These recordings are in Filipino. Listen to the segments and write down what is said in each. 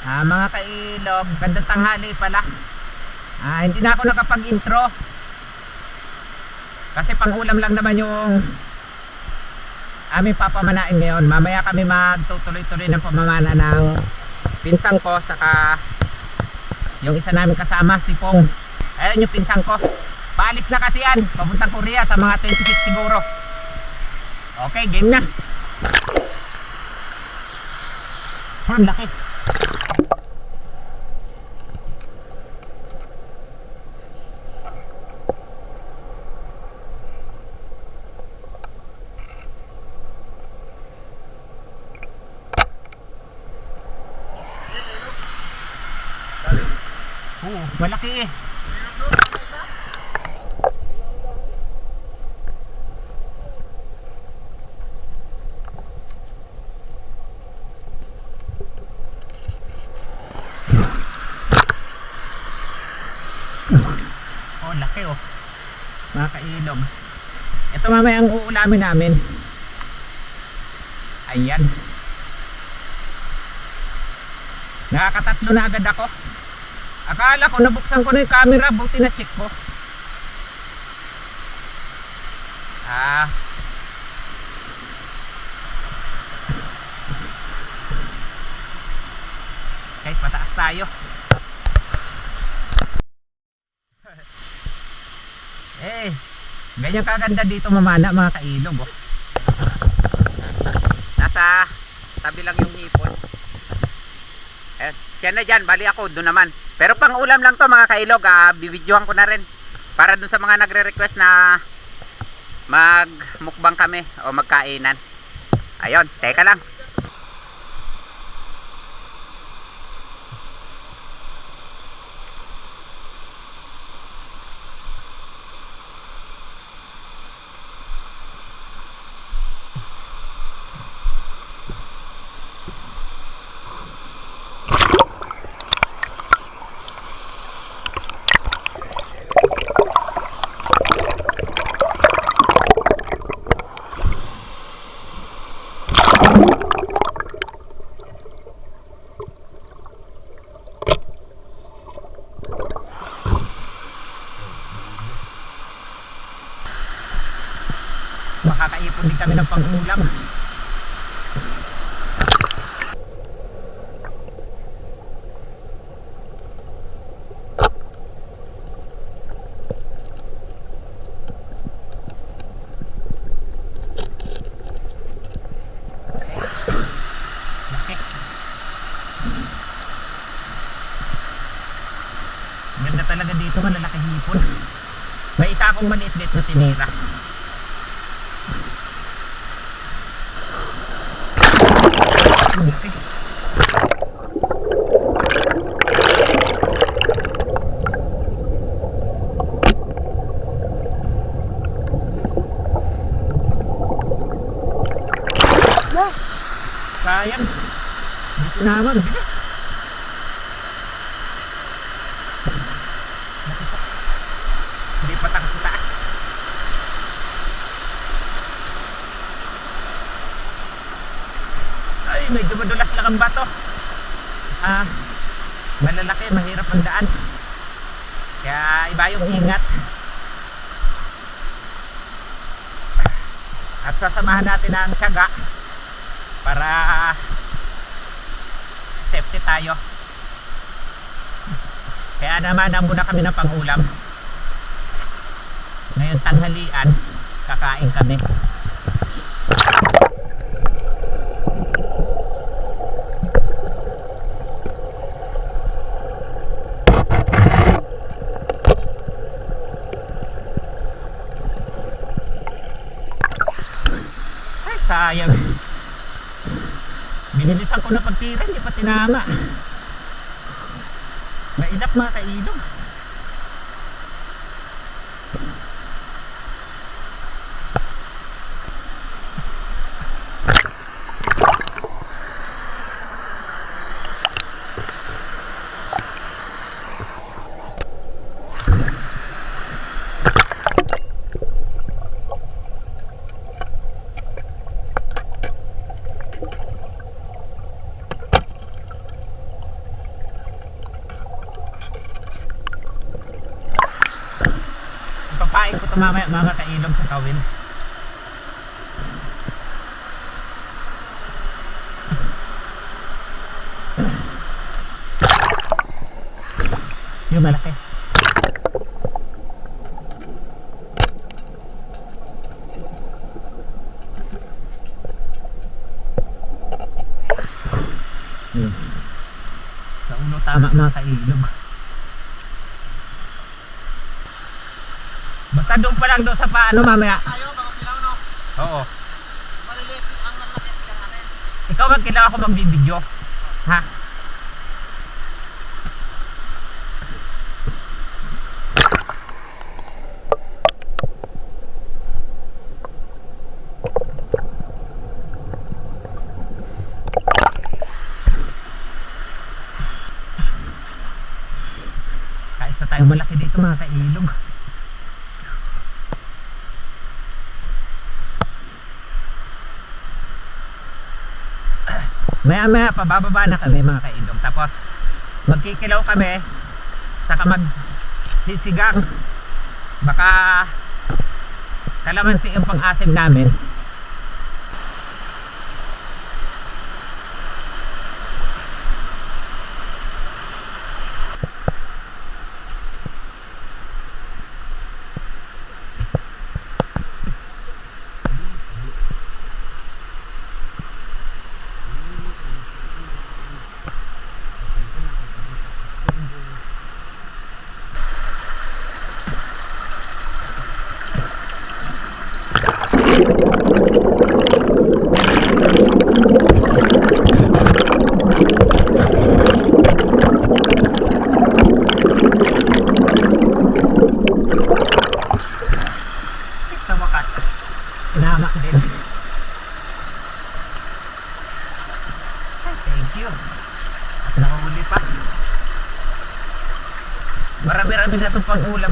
Ah, mga kailog, gandang tanghali pala. Ah, hindi na ako nakapag-intro. Kasi pang-ulam lang naman yung aming papamanain ngayon. Mamaya kami magtutuloy-tuloy ng pamamana ng pinsang ko saka yung isa namin kasama si Pong. Ayun yung pinsang ko. Paalis na kasi yan. Papuntang Korea sa mga 26 siguro. Okay, game na. Oh, ang laki. Oo, malaki eh. Oh, laki oh. Mga kailog. Ito mamaya ang uulamin namin. Ayan. Nakakatatlo na agad ako. Akala ko nabuksan ko na yung camera, buti na check ko. Ah. Kahit pataas tayo. eh, ganyan kaganda dito mamana mga kailog. Oh. Nasa tabi lang yung hipon. Eh, siya na dyan, bali ako, doon naman. Pero pang ulam lang to mga kailog, ah, bibidyohan ko na rin. Para dun sa mga nagre-request na magmukbang kami o magkainan. Ayun, teka lang. Makakaipon din kami ng pang-ulam. Laki. Ganda talaga dito, malalaki hipon. May isa akong maliit-liit na tinira. Ang laki. Wah! Sayang. Dito naman, bilis. Nakisa- Hindi pa takas sa taas. Ay, medyo madulas lang ang bato. Ah, malalaki, mahirap ang daan. Kaya iba yung ingat. At sasamahan natin ang tiyaga para safety tayo. Kaya naman muna kami ng pangulam. Ngayon tanghalian, kakain kami. Ay, sayang. Binilisan ko na pagtira, hindi pa tinama. Mailap mga kailog. Mamaya mga kailog sa kawil. Yung malaki. Yun. Sa ulo tama mga Basta doon pa lang doon sa paano mamaya. Tayo, mga pilaw, no? Oo. Maliliit ang lalaki ng natin. Ikaw man kailangan ako magbibideo. Ha? Kahit sa tayong malaki dito mga kailog. Maya maya pabababa na kami mga kailog. Tapos magkikilaw kami saka mag sisigang baka kalamansi yung pang-asim namin.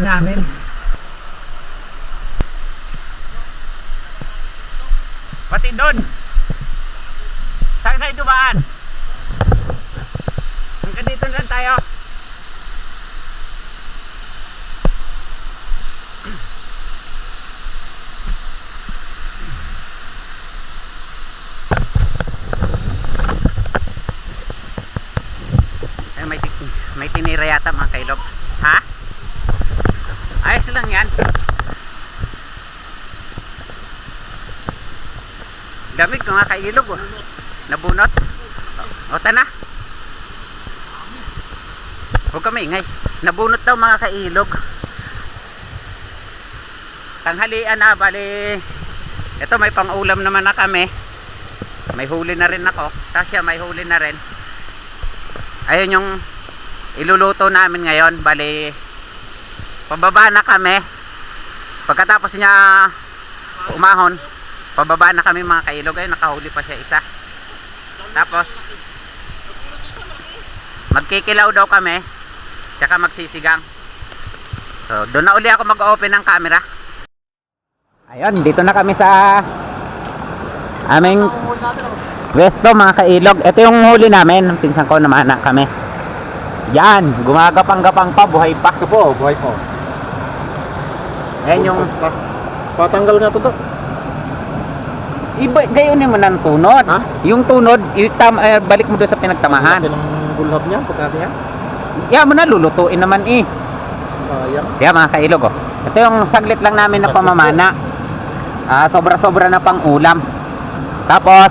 Namin. Lang yan. Damig ko mga kailog. Oh. Nabunot. O, o tana. Huwag ka maingay. Nabunot daw mga kailog. Tanghalian na, bali. Ito may pang-ulam naman na kami. May huli na rin ako. Tasya may huli na rin ayun yung iluluto namin ngayon bali pababa na kami pagkatapos niya umahon pababa na kami mga kailog ayun nakahuli pa siya isa tapos magkikilaw daw kami tsaka magsisigang so doon na uli ako mag open ng camera ayun dito na kami sa aming? Westo mga kailog. Ito yung huli namin. Pinsan ko naman na kami. Yan. Gumagapang-gapang pa. Buhay pa. Po, buhay po. Yan yung... Patanggal nga to to. Iba, gayon mo ng tunod. Ha? Yung tunod, itam, eh, balik mo doon sa pinagtamahan. Ang bulhab niya, pagkati yan. Yan mo na, lulutuin naman eh. Sayang. Yan mga kailog. Oh. Ito yung saglit lang namin na pamamana. Ah, sobra-sobra na pang ulam. Tapos,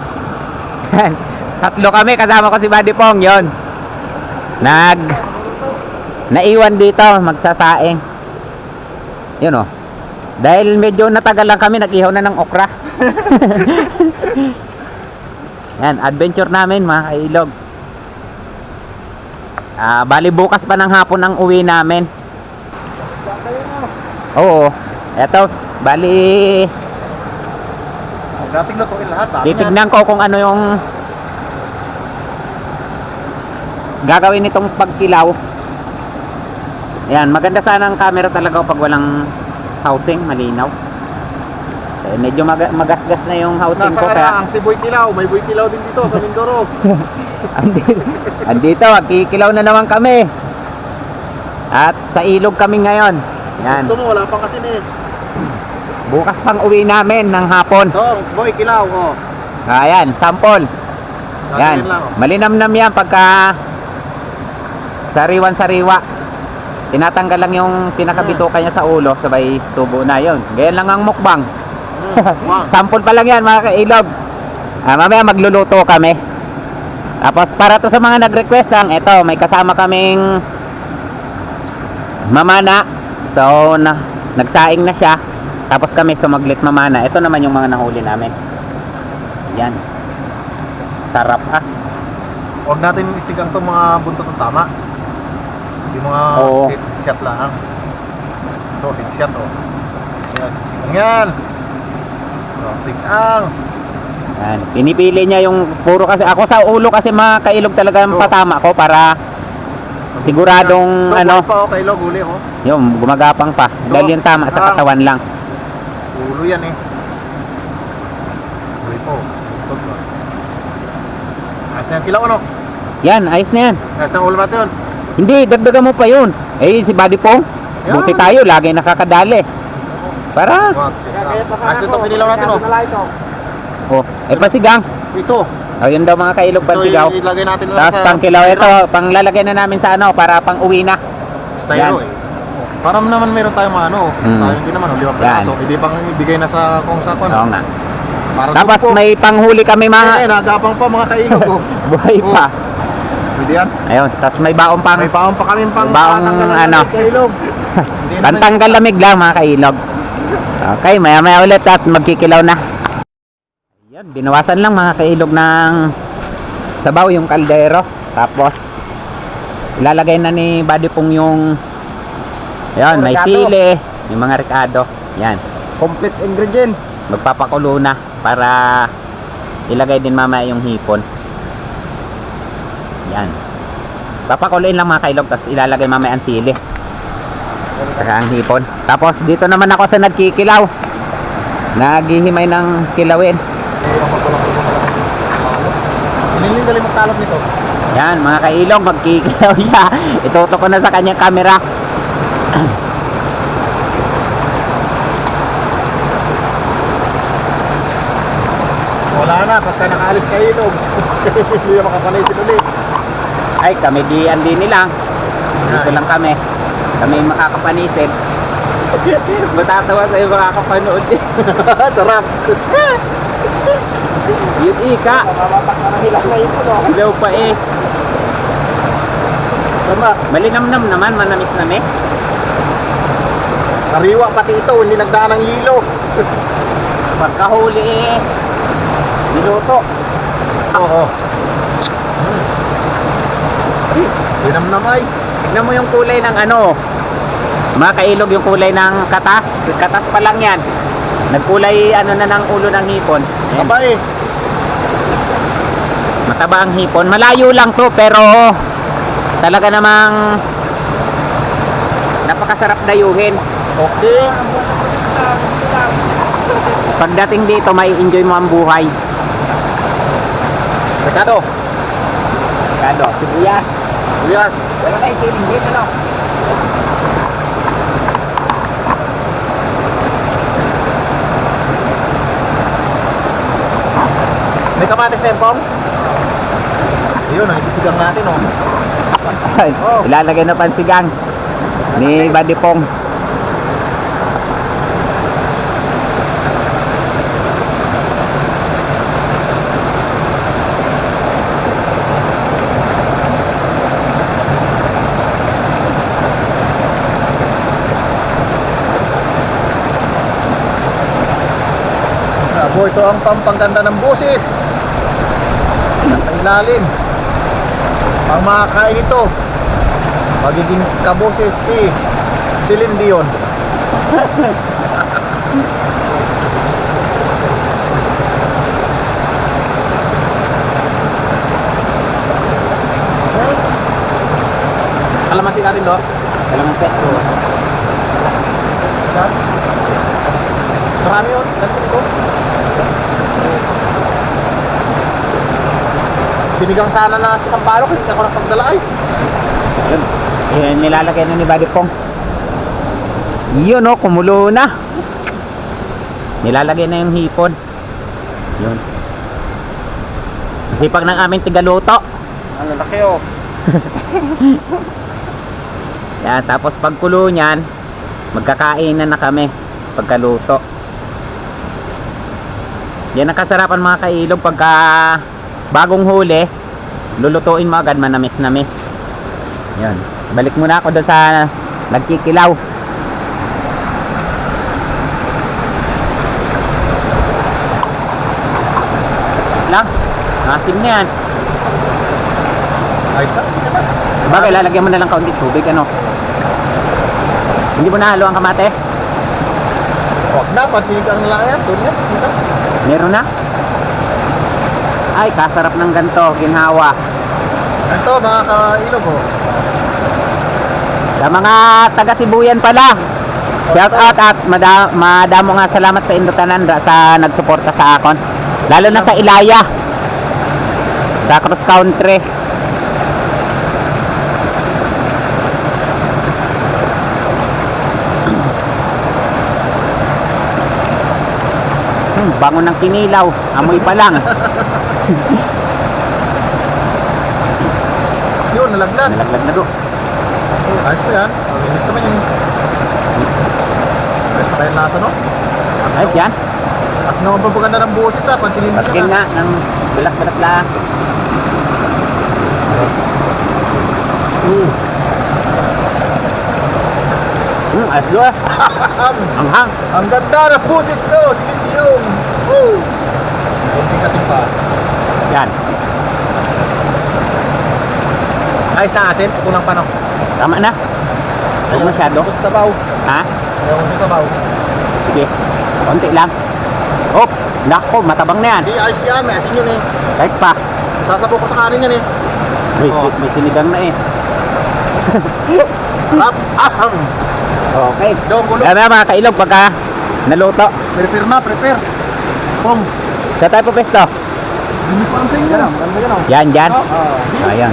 tatlo kami kasama ko si Buddy Pong yon. Nag naiwan dito magsasaing. Yun oh. Dahil medyo natagal lang kami, nag-ihaw na ng okra. Yan, adventure namin mga kailog. Ah, bali bukas pa ng hapon ang uwi namin. Oo. Eto, bali Dating lutuin lahat. dami titignan ko kung ano yung gagawin nitong pagkilaw. Yan, maganda sana ang camera talaga pag walang housing, malinaw. Eh, medyo mag- magasgas na yung housing Nasa ko ka kaya na, si Boy Kilaw. May Boy Kilaw din dito sa Mindoro. andito, andito magkikilaw na naman kami. At sa ilog kami ngayon. Yan. Ito mo, wala pang kasi eh. Bukas pang uwi namin ng hapon. So, boy, kilaw, oh. Ayan, sample. Yan. Lang, oh. Malinamnam yan pagka sariwan-sariwa. Tinatanggal lang yung pinakabituka niya sa ulo, sabay subo na yon. Ganyan lang ang mukbang. Sample pa lang yan mga kailog. Ah, mamaya magluluto kami. Tapos para to sa mga nag-request lang, ito may kasama kaming mamana. So na, nagsaing na siya. Tapos kami sumaglit mamana. Ito naman yung mga nahuli namin. Yan. Sarap ah. Huwag natin isigang itong mga buntot ng tama. Yung mga Oo. hit shot lang. Ito, hit shot, oh. Yan, sigang yan. Oh, sigang. Yan. Pinipili niya yung puro kasi ako sa ulo kasi mga kailog talaga ang Oo. patama ko para Siguradong, Ito, ano, buhay pa, oh, kay Log, huli, gumagapang pa. Dahil yung tama sa katawan lang. Ulo yan, eh. Huli po. Ayos na yung kilaw, ano? Yan, ayos na yan. Ayos na yung ulo natin yun. Hindi, dagdagan mo pa yun. Eh, si Buddy Pong, buti tayo, lagi nakakadali. Para, na ito, kinilaw natin, oh. oh, eh pasigang. Ito. Oh, yun daw mga kailog Ito, pansigaw. ilagay natin lang Tapos pang kilaw, ito, pang lalagay na namin sa ano, para pang uwi na. Styro, eh. Para naman meron tayong mga ano, Mm. tayo din naman, oh, lima Yan. piraso. Hindi pang ibigay na sa kung sa kung. Oo nga. Para Tapos may panghuli kami Eh, mga nagapang pa mga kailog, oh. buhay pa. Pwede yan. Ayun, tapos may baong pang May baon pa kami pang Baong ano. kailog. Pantanggal lamig lang mga kailog. Okay, maya maya ulit at magkikilaw na. Ayun, binawasan lang mga kailog ng sabaw yung kaldero. Tapos ilalagay na ni Buddy Pong yung Ayun, may sili, yung mga rekado. Yan, Complete ingredients. magpapakulo na para ilagay din mamaya yung hipon. Yan. Papakuloyin lang mga kailog, tapos ilalagay mamaya ang sili. Saka ang hipon. Tapos dito naman ako sa nagkikilaw. Naghihimay ng kilawin. Iniling galing magtalop nito. Yan, mga kailog, magkikilaw siya. Itutok ko na sa kanyang camera. Wala na, basta nakaalis kay ilog. Hindi na makapanisin ulit. Ay, kami diyan din nila. Dito lang kami. Kami makakapanisid. Matatawa sa iyo makakapanood. Sarap. Yun ika. Na na? Ilaw pa eh. Tama. Malinamnam naman, manamis-namis. Sariwa pati ito, hindi nagdaan ng hilo. Pagkahuli eh. Niluto. Oo. Dinamnamay. Tignan mo yung kulay ng ano. Mga kailog yung kulay ng katas. Katas pa lang yan. Nagkulay ano na ng ulo ng hipon. Ayan. Abay. Mataba ang hipon. Malayo lang to pero talaga namang napakasarap dayuhin. Okay. Pagdating dito, may enjoy mo ang buhay. Ricardo. Ricardo, sibuyas. Yes. Wala tayong siling dito, no? May kamatis na yung pong? Yun, ang isisigang natin, oh. Oh. Ilalagay na pansigang ni Buddy ito ang pampaganda ng busis. Ang ilalim. Ang makakain ito. Magiging kaboses si Celine Dion. Kalamansi natin do. Kalamansi. Marami yun. Dito ito. Sinigang sana na sa Sampalok, hindi ako nakapagdala ay. Yun. Eh, nilalagay na ni Buddy Pong. Yun, oh, kumulo na. Nilalagay na yung hipon. Yun. Sipag ng aming tigaluto. Ang lalaki oh. Yan, tapos pagkulo niyan, magkakainan na kami pagkaluto. Yan ang kasarapan mga kailog pagka bagong huli, lulutuin mo agad manamis namis. Yan. Balik muna ako doon sa nagkikilaw. Lang, asim na yan. Ayos na. Na. Bagay, lalagyan mo na lang kaunti tubig, ano? Hindi mo nahalo ang kamates? Huwag na, pansinin ka ang lalaki yan. Meron na? Ay, kasarap ng ganto, ginhawa. Ito mga kailog oh. Sa mga taga Sibuyan pala. Shout out at mada, madamo nga salamat sa Indotanan sa nagsuporta sa akon. Lalo na sa Ilaya. Sa cross country. Hmm, bango ng kinilaw. Amoy pa lang. Yun, nalaglag. Nalaglag na do. Oh, ayos pa yan. Oh, linis naman yung... Ayos pa kayong lasa no? Ay, yan. As naman pa maganda ng boses ha, pansinin mo Paskin nga ng bilak-bilak lang. Mm. Mm, ayos doon. Ang hang. Ang ganda ng boses ko, sige yung. Woo! Kunti kasi pa. Yan. Ayos na asin, kulang pa no. Tama na. Huwag masyado. Ayaw sa sabaw. Ha? Sa sabaw. Sige. Konti lang. Oh, nako, matabang na yan. Hindi, ayos yan, may asin yun eh. Kahit pa. Sasabaw ko sa kanin yan eh. May, Oh. may sinigang na eh. Harap. Aham. Okay. Na mga kailog pagka naluto. Prepare na, prepare. Pong. Sa tayo po pesto. Yan, yan. Oh, Ayan.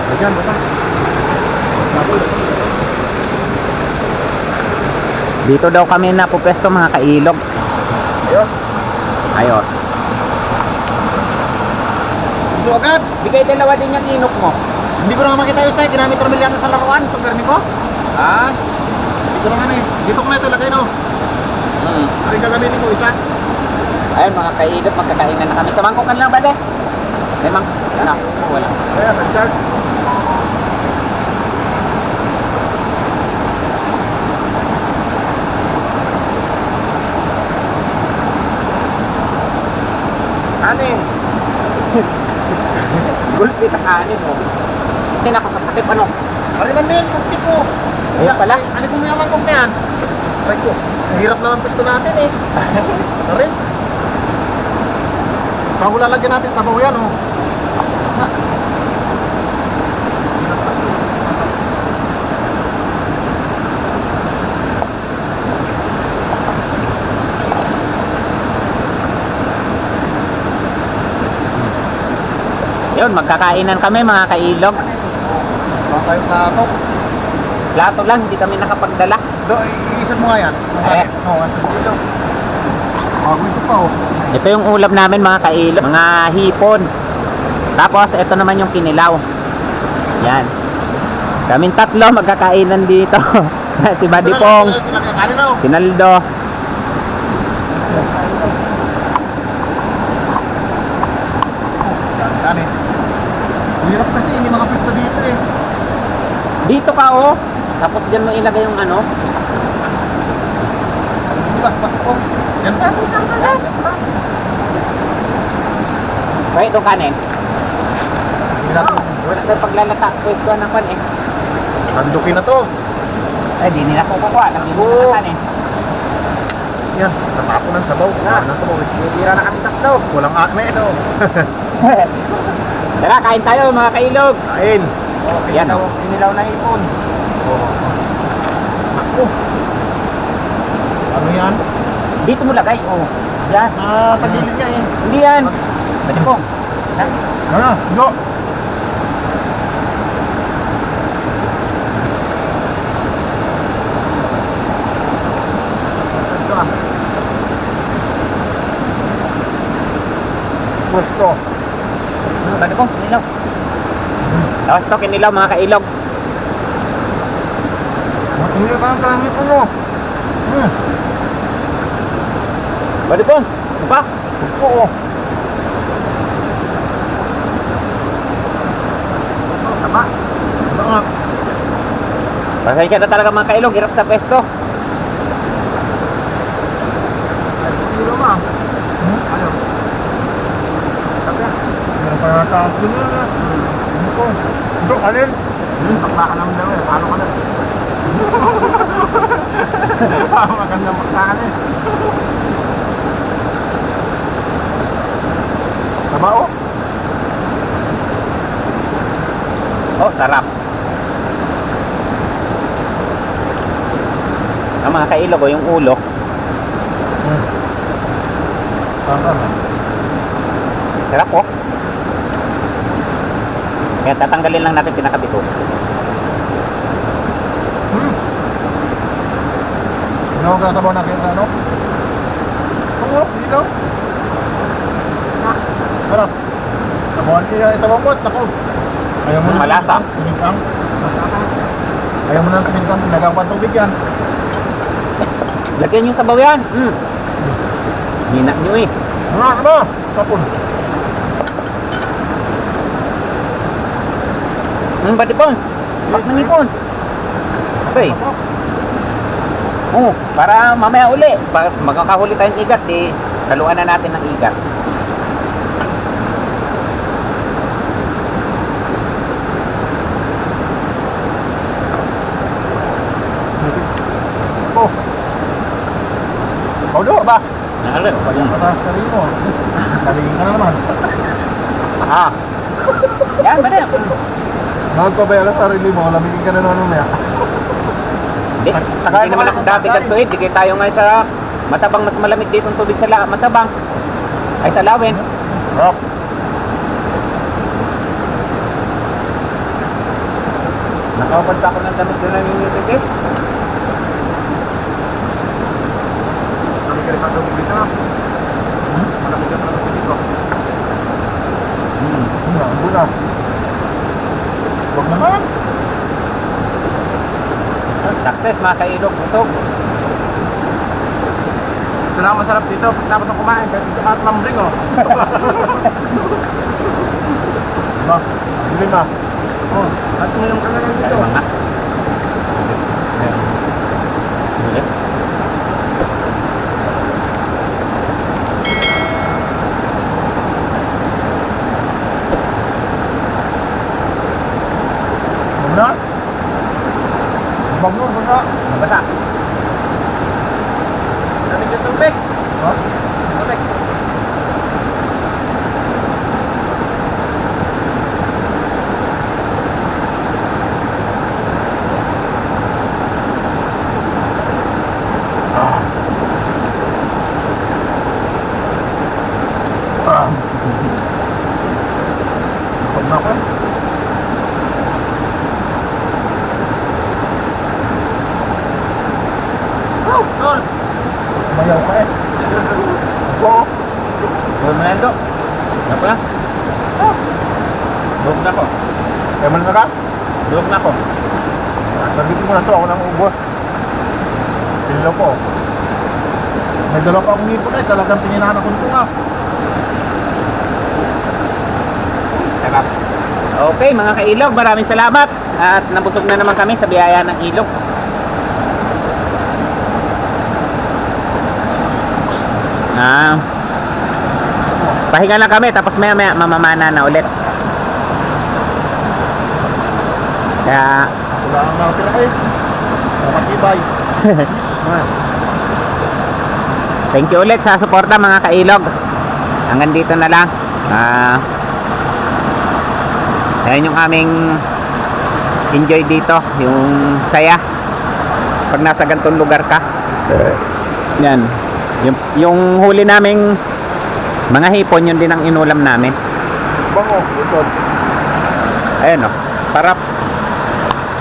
Dito daw kami na po pesto mga kailog. Ayos. Ayos. Agad. Bigay dalawa din yung inok mo. Hindi ko naman makita yung sa'yo. Ginamit ko naman yata sa laruan. Itong garni ko. Ah? Dito naman eh. Dito ko na ito lagay no. Hmm. Ay gagamitin ko isa. Ayun mga kailog, magkakainan na kami. Sa mangkokan lang ba de? May mang... Ano? Wala. Ayan, nag-charge. Anin? Gulpi na kanin mo. Hindi na ako sa patip ano. Din, plastic ko. Ayun pala. Alisin mo yung mangkok na yan. Try ko. Ang hirap naman pwesto natin eh. Ito rin. Lalagyan natin sabaw yan oh. Yun, magkakainan kami mga kailog. Baka kayong katok. Plato lang, hindi kami nakapagdala. Do, iisan mo nga yan. Eh. Oo, dito. Bago ito pa oh. Ito yung ulam namin mga kailog. Mga hipon. Tapos, ito naman yung kinilaw. Yan. Kaming tatlo magkakainan dito. si Buddy Pong, Kanin na oh. si Naldo. Hirap kasi, hindi mga pwesto dito eh. Dito ka oh. Tapos dyan mo ilagay yung ano. Bukas pa oh. Yan kanin. Wala na paglalata. Pwesto ng pan eh. Bandukin na to. Ay, di nila ko kukuha. Nang Oo. ng kanin. Yan, natapon ng sabaw. Ah. Ano to? Tira na kami tatlo. Walang may ano. Tara, kain tayo mga kailog. Kain. Yan oh. Inilaw na ipon. Oh. Ako. Ano yan? Dito mo lagay. Oh. Yan. Ah, tagilid niya eh. Hindi yan. Buddy Pong. Ha? Ano? Go. Pwesto. Ano po? Kinilaw. Tapos to, kinilaw mga kailog. Hindi ka ang gamit mo. Hmm. Bali po. Ba? Oo. Tama. Nga. Pasensya na talaga mga kailog. Hirap sa pwesto. Kilo ma. Hmm? Ano? Sabi. Ang kilo na. Ano ko? Alin? Hmm, bakla ka naman daw eh. Paano ka na? Maganda bakla eh. Tama oh. Oh, sarap. Ang mga kailog o yung ulo. Hmm. Na. Sarap po. Kaya tatanggalin lang natin pinakabito. Hmm. Ano ka sabaw natin sa ano? Oo, dito. Sarap. Sabawan niya sabaw mo. Naku. Ayaw mo na. Malasa. Pinintang. Ayaw mo na pinintang. Nagawang tubig yan. Lagyan nyo sa bawian. Hmm. Hina nyo eh. Ano? Ano? Sapon. Hmm, pati po. Bak ng ipon. Okay. Oh, para mamaya uli. Para makakahuli tayong igat, di kaluan na natin ng igat. Oh. Paulo ba? Nalo. Bayang ka sa sarili mo. Kaligin ka na naman. Ah. Yan, ba na? Nagpabayang ka sa sarili mo. Lamigin ka na naman mamaya. Hindi. Hindi naman ako dati ganito eh. Di kayo tayo ngayon sa matabang mas malamig dito ang tubig sa la matabang. Ay sa lawin. Rock. Nakapad pa ako ng damit doon ng music eh. Na. Hmm? Malamig ka ng tubig dito. Hmm. Hmm, ang buna. Naman. Success mga kailog. Busog. Ito na masarap dito. Tapos ang kumain. At lambring oh. Ba? Hindi na. Oh, at ngayon ka na lang dito. mga. Ulit. Huwag na. Huwag mo, huwag na. Mabasa. Lamig yung tubig. Ha? Tubig. Ah. Huwag na ako eh. Oh, tol. Mayaw ka eh. Oo. Gawin mo na yan, Dok. Ano pa? Dulog na ako. Kaya mo na ka? Dulog na ako. Sabitin mo na to, ako nang ubos. Pinilaw ko. May dalawa pa akong ipon eh, talagang pininahan ako nito nga. Sarap. Okay, mga kailog, maraming salamat. At nabusog na naman kami sa biyaya ng ilog. Ah. Pahinga lang kami tapos maya maya mamamana na ulit. Kaya Wala ang nakatira eh. Thank you ulit sa suporta mga kailog. Hanggang dito na lang. Ah. Ayan yung aming enjoy dito, yung saya. Pag nasa ganitong lugar ka. Yan. Yung, yung huli naming mga hipon, yun din ang inulam namin. Bango, ito. Ayan o. Sarap.